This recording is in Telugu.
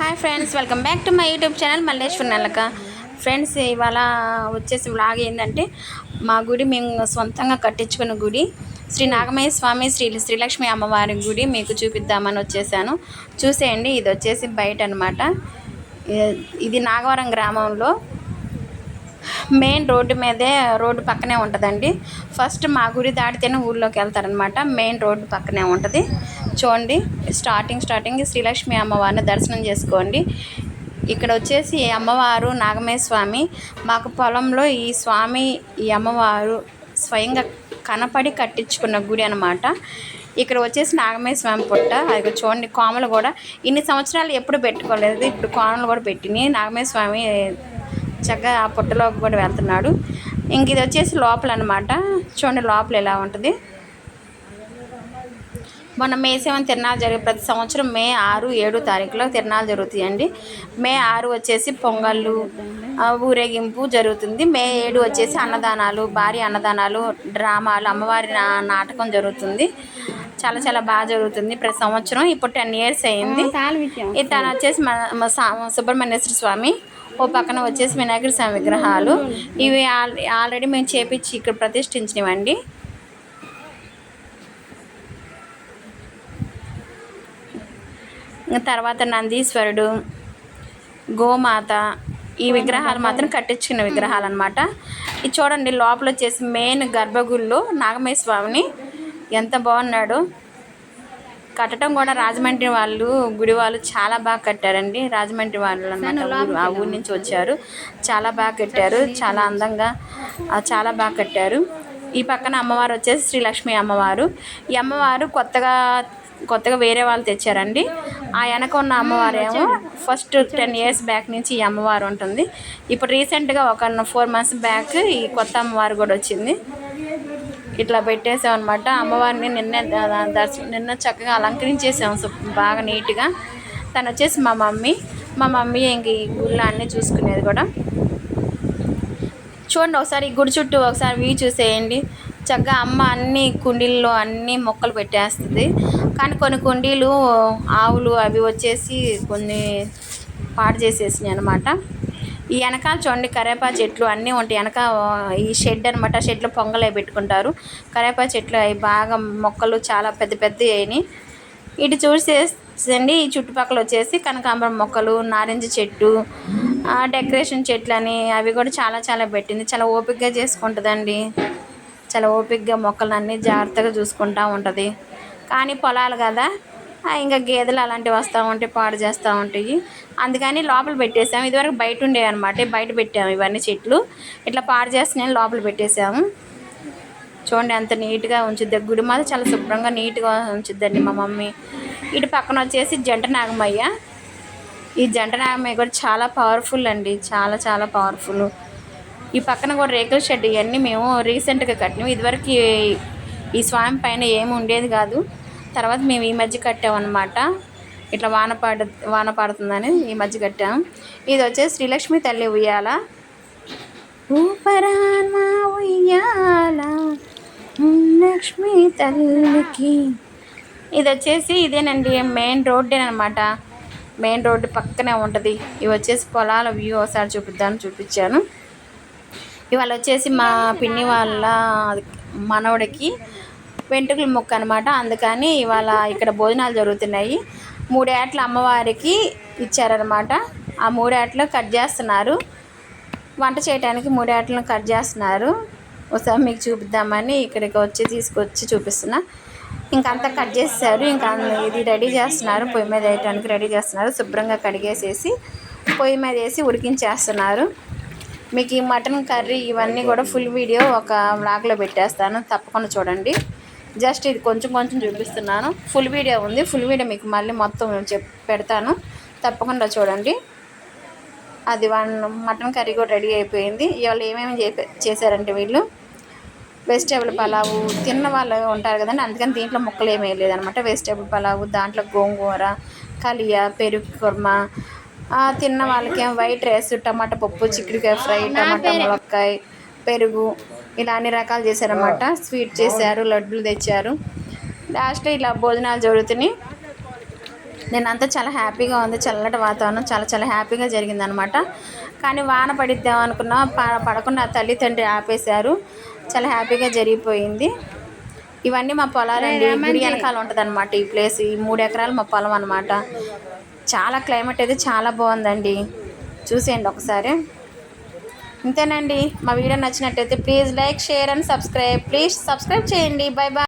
Hi friends welcome back to my YouTube channel Malleshwar నెలక friends ఇవాళ వచ్చేసి వ్లాగ్ ఏంటంటే మా గుడి మేము సొంతంగా కట్టించుకున్న గుడి. శ్రీ నాగమయ్య స్వామి శ్రీ శ్రీలక్ష్మి అమ్మవారి గుడి మీకు చూపిద్దామని వచ్చేసాను. చూసేయండి ఇది వచ్చేసి బయట అనమాట ఇది నాగవరం గ్రామంలో మెయిన్ రోడ్డు మీదే రోడ్డు పక్కనే ఉంటుందండి. ఫస్ట్ మా గుడి దాటితేనే ఊళ్ళోకి వెళ్తారనమాట. మెయిన్ రోడ్డు పక్కనే ఉంటుంది. చూడండి స్టార్టింగ్ స్టార్టింగ్ శ్రీలక్ష్మి అమ్మవారిని దర్శనం చేసుకోండి. ఇక్కడ వచ్చేసి ఈ అమ్మవారు నాగమయ్య స్వామి. మాకు పొలంలో ఈ స్వామి ఈ అమ్మవారు స్వయంగా కనపడి కట్టించుకున్న గుడి అనమాట ఇక్కడ వచ్చేసి నాగమయ్య స్వామి పుట్ట. అది చూడండి కోమలు కూడా ఇన్ని సంవత్సరాలు ఎప్పుడు పెట్టుకోలేదు. ఇప్పుడు కోమలు కూడా పెట్టినాయి. నాగమయ్య స్వామి చక్కగా ఆ పుట్టలోకి కూడా వెళ్తున్నాడు. ఇంక ఇది వచ్చేసి లోపల అనమాట చూడండి లోపల ఎలా ఉంటుంది. మొన్న మే సెవెన్ తిరణాలు జరిగే ప్రతి సంవత్సరం మే ఆరు ఏడు తారీఖులో తిరణాలు జరుగుతాయండి. మే ఆరు వచ్చేసి పొంగళ్ళు ఊరేగింపు జరుగుతుంది. మే ఏడు వచ్చేసి అన్నదానాలు భారీ అన్నదానాలు డ్రామాలు అమ్మవారి నాటకం జరుగుతుంది. చాలా చాలా బాగా జరుగుతుంది ప్రతి సంవత్సరం. ఇప్పుడు టెన్ ఇయర్స్ అయింది. ఇతను వచ్చేసి మన సుబ్రహ్మణ్యేశ్వర స్వామి ఓ పక్కన వచ్చేసి వినాయకుడి స్వామి విగ్రహాలు. ఇవి ఆల్ ఆల్రెడీ మేము చేపించి ఇక్కడ ప్రతిష్ఠించినవండి. తర్వాత నందీశ్వరుడు గోమాత ఈ విగ్రహాలు మాత్రం కట్టించుకున్న విగ్రహాలు అనమాట ఇది చూడండి లోపల వచ్చేసి మెయిన్ గర్భగుడిలో నాగమయ్య స్వామిని ఎంత బాగున్నాడు. కట్టడం కూడా రాజమండ్రి వాళ్ళు గుడి వాళ్ళు చాలా బాగా కట్టారండి. రాజమండ్రి వాళ్ళు అన్నమాట ఆ ఊరి నుంచి వచ్చారు. చాలా బాగా కట్టారు చాలా అందంగా చాలా బాగా కట్టారు. ఈ పక్కన అమ్మవారు వచ్చేసి శ్రీలక్ష్మి అమ్మవారు. ఈ అమ్మవారు కొత్తగా కొత్తగా వేరే వాళ్ళు తెచ్చారండి. ఆ వెనక ఉన్న అమ్మవారు ఏమో ఫస్ట్ టెన్ ఇయర్స్ బ్యాక్ నుంచి ఈ అమ్మవారు ఉంటుంది. ఇప్పుడు రీసెంట్గా ఒక ఫోర్ మంత్స్ బ్యాక్ ఈ కొత్త అమ్మవారు కూడా వచ్చింది. ఇట్లా పెట్టేసాం అనమాట అమ్మవారిని నిన్న దర్శనం నిన్న చక్కగా అలంకరించేసాం బాగా నీట్గా. తను వచ్చేసి మా మమ్మీ. మా మమ్మీ ఇంక ఈ గుళ్ళో అన్నీ చూసుకునేది కూడా. చూడండి ఒకసారి ఈ గుడి చుట్టూ ఒకసారి వ్యూ చూసేయండి. చక్కగా అమ్మ అన్ని కుండీల్లో అన్ని మొక్కలు పెట్టేస్తుంది. కానీ కొన్ని కుండీలు ఆవులు అవి వచ్చేసి కొన్ని పాడు చేసేసినాయి అనమాట ఈ వెనకాల చూడండి కరేపా చెట్లు అన్నీ ఉంటాయి. వెనక ఈ షెడ్ అనమాట షెడ్లో పొంగలే పెట్టుకుంటారు. కరేపా చెట్లు అవి బాగా మొక్కలు చాలా పెద్ద పెద్ద అయినాయి ఇటు చూసేసండి ఈ చుట్టుపక్కల వచ్చేసి కనకాంబరం మొక్కలు నారింజ చెట్టు డెకరేషన్ చెట్లు అని అవి కూడా చాలా చాలా పెట్టింది. చాలా ఓపికగా చేసుకుంటుందండి. చాలా ఓపికగా మొక్కలన్నీ జాగ్రత్తగా చూసుకుంటూ ఉంటుంది. కానీ పొలాలు కదా. ఇంకా గేదెలు అలాంటివి వస్తూ ఉంటాయి పాడు చేస్తూ ఉంటాయి. అందుకని లోపల పెట్టేసాము. ఇదివరకు బయట ఉండేవి అనమాట బయట పెట్టాము ఇవన్నీ చెట్లు. ఇట్లా పాడు చేస్తున్నాయి లోపల పెట్టేసాము. చూడండి ఎంత నీట్గా ఉంచుద్ది. గుడి మాత్రం చాలా శుభ్రంగా నీట్గా ఉంచుద్దండి మా మమ్మీ. ఇటు పక్కన వచ్చేసి జంట నాగమయ్య. ఈ జంట నాగమయ్య కూడా చాలా పవర్ఫుల్ అండి. చాలా చాలా పవర్ఫుల్ ఈ పక్కన కూడా రేకుల షెడ్ ఇవన్నీ మేము రీసెంట్గా కట్టినాం ఇదివరకు ఈ- ఈ స్వామి పైన ఏమి ఉండేది కాదు. తర్వాత మేము ఈ మధ్య కట్టామన్నమాట. ఇట్లా వాన పడ వాన పడుతుందని ఈ మధ్య కట్టాం. ఇది వచ్చేసి శ్రీలక్ష్మి తల్లి ఉయ్యాల. ఊపరాన ఉయ్యాల లక్ష్మి తల్లికి. ఇది వచ్చేసి ఇదేనండి మెయిన్ రోడ్డే అనమాట మెయిన్ రోడ్డు పక్కనే ఉంటుంది. ఇవి వచ్చేసి పొలాల వ్యూ ఒకసారి చూపిద్దామని చూపించాను. ఇవాళ వచ్చేసి మా పిన్ని వాళ్ళ మనవడికి వెంట్రుకల మొక్క అనమాట అందుకని ఇవాళ ఇక్కడ భోజనాలు జరుగుతున్నాయి. మూడేట్ల అమ్మవారికి ఇచ్చారనమాట ఆ మూడేట్లు కట్ చేస్తున్నారు. వంట చేయడానికి మూడేట్లను కట్ చేస్తున్నారు. ఒకసారి మీకు చూపిద్దామని ఇక్కడికి వచ్చి తీసుకొచ్చి చూపిస్తున్నా. ఇంకంతా కట్ చేస్తారు ఇంకా ఇది రెడీ చేస్తున్నారు. పొయ్యి మీద వేయడానికి రెడీ చేస్తున్నారు. శుభ్రంగా కడిగేసేసి పొయ్యి మీద వేసి ఉడికించేస్తున్నారు. మీకు ఈ మటన్ కర్రీ ఇవన్నీ కూడా ఫుల్ వీడియో ఒక వ్లాగ్లో పెట్టేస్తాను. తప్పకుండా చూడండి. జస్ట్ ఇది కొంచెం కొంచెం చూపిస్తున్నాను. ఫుల్ వీడియో ఉంది. ఫుల్ వీడియో మీకు మళ్ళీ మొత్తం చెప్ పెడతాను. తప్పకుండా చూడండి. అది వన్ మటన్ కర్రీ కూడా రెడీ అయిపోయింది. ఇవాళ ఏమేమి చేశారంటే వీళ్ళు? వెజిటేబుల్ పలావు తిన్న వాళ్ళు ఉంటారు కదండి. అందుకని దీంట్లో ముక్కలు ఏమీ వేయలేదు అనమాట వెజిటేబుల్ పలావు దాంట్లో గోంగూర కలియా పెరుగు కుర్మా తిన్న వాళ్ళకి వైట్ రైస్ టమాటా పప్పు చిక్కుడుకాయ ఫ్రై టమాటా ములక్కాయ పెరుగు ఇలా అన్ని రకాలు చేశారన్నమాట. స్వీట్ చేశారు లడ్డులు తెచ్చారు. లాస్ట్ ఇలా భోజనాలు జరుగుతున్నాయి నేనంతా చాలా హ్యాపీగా ఉంది. చల్లటి వాతావరణం చాలా చాలా హ్యాపీగా జరిగిందనమాట కానీ వాన పడిద్దాం అనుకున్నా ప- పడకుండా తల్లి తండ్రి ఆపేశారు. చాలా హ్యాపీగా జరిగిపోయింది. ఇవన్నీ మా పొలాలండి. గుడి వెనకాల ఉంటుంది అనమాట ఈ ప్లేస్. ఈ మూడు ఎకరాలు మా పొలం అనమాట చాలా క్లైమేట్ అయితే చాలా బాగుందండి. చూసేయండి ఒకసారి. ఇంతేనండి. మా వీడియో నచ్చినట్టయితే please like share and subscribe. Please subscribe చేయండి. Bye bye